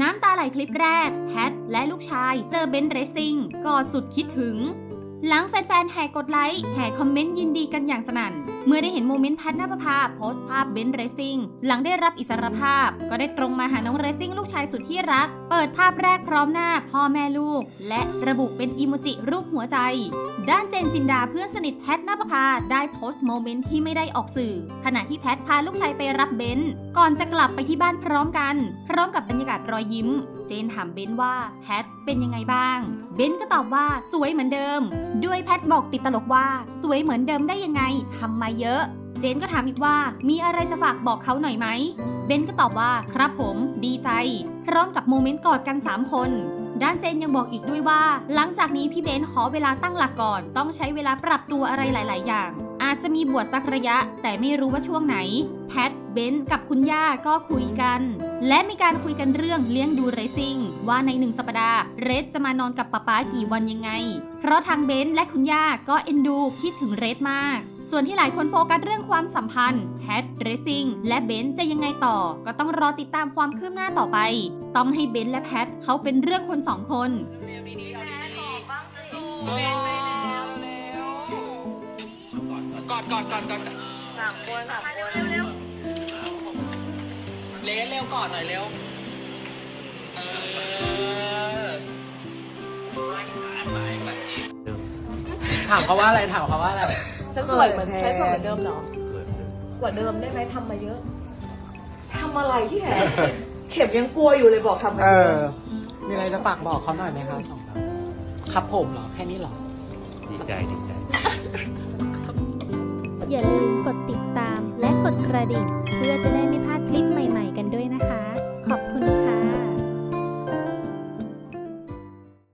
น้ำตาไหลคลิปแรกแฮทและลูกชายเจอเบนซ์เรซิ่งกอดสุดคิดถึง หลังแฟนๆ แห่กดไลค์แห่คอมเมนต์ยินดีกันอย่างสนั่น เมื่อได้เห็นโมเมนต์แพทนภพาโพสต์ภาพเบนซ์เรซซิ่งหลังได้รับอิสรภาพ ก็ได้ตรงมาหาน้องเรซซิ่งลูกชายสุดที่รัก เปิดภาพแรกพร้อมหน้าพ่อแม่ลูก และระบุเป็นอีโมจิรูปหัวใจ ด้านเจนจินดาเพื่อนสนิทแพทนภพาได้โพสต์โมเมนต์ที่ไม่ได้ออกสื่อ ขณะที่แพทพาลูกชายไปรับเบนซ์ก่อนจะกลับไปที่บ้านพร้อมกัน พร้อมกับบรรยากาศรอยยิ้ม เจนถามเบนซ์ว่าแพท เป็นยังไงบ้าง เบนก็ตอบว่าสวยเหมือนเดิม ด้วยแพทบอกติดตลกว่า สวยเหมือนเดิมได้ยังไงทำมาเยอะ เจนก็ถามอีกว่า มีอะไรจะฝากบอกเขาหน่อยไหม เบนก็ตอบว่าครับผม ดีใจ พร้อมกับโมเมนต์กอดกัน 3 คนด้านเจนยังบอกอีกด้วยว่า หลังจากนี้พี่เบนขอเวลาตั้งหลักก่อน ต้องใช้เวลาปรับตัวอะไรหลาย ๆ อย่าง อาจจะมีบวชสักระยะ แต่ไม่รู้ว่าช่วงไหน แพทเบนกับคุณย่าก็คุยกัน และมีการคุยกันเรื่องเลี้ยงดูเรซิ่ง ว่าในหนึ่งสัปดาห์เรสจะมานอนกับป๊าป๊ากี่วันยังไง เพราะทางเบนและคุณย่าก็เอ็นดูคิดถึงเรสมาก ส่วนที่หลายคนโฟกัสเรื่องความสัมพันธ์แพทเรซซิ่งและเบนจะยังไงต่อ ก็ต้องรอติดตามความคืบหน้าต่อไป ต้องให้เบนและแพทเขาเป็นเรื่องคนสองคน กอดกอดกอดกอดสามคนสามคน เร็วเร็วกอดหน่อยเร็ว เออถามเขาว่าอะไรถามเขาว่าอะไรฉันสวยเหมือนใช้สวยเหมือนเดิมเหรอกว่าเดิมได้ไหมทำมาเยอะทำอะไรที่แหนเข็มยังกลัวอยู่เลยบอกทำมาเอเยอ อะมีอะไรจะฝากบอกเขาหน่อยไหมครับ ครับผมเหรอ แค่นี้เหรอ ดีใจดีใจ ระดิ่ง เพื่อจะได้ไม่พลาดคลิปใหม่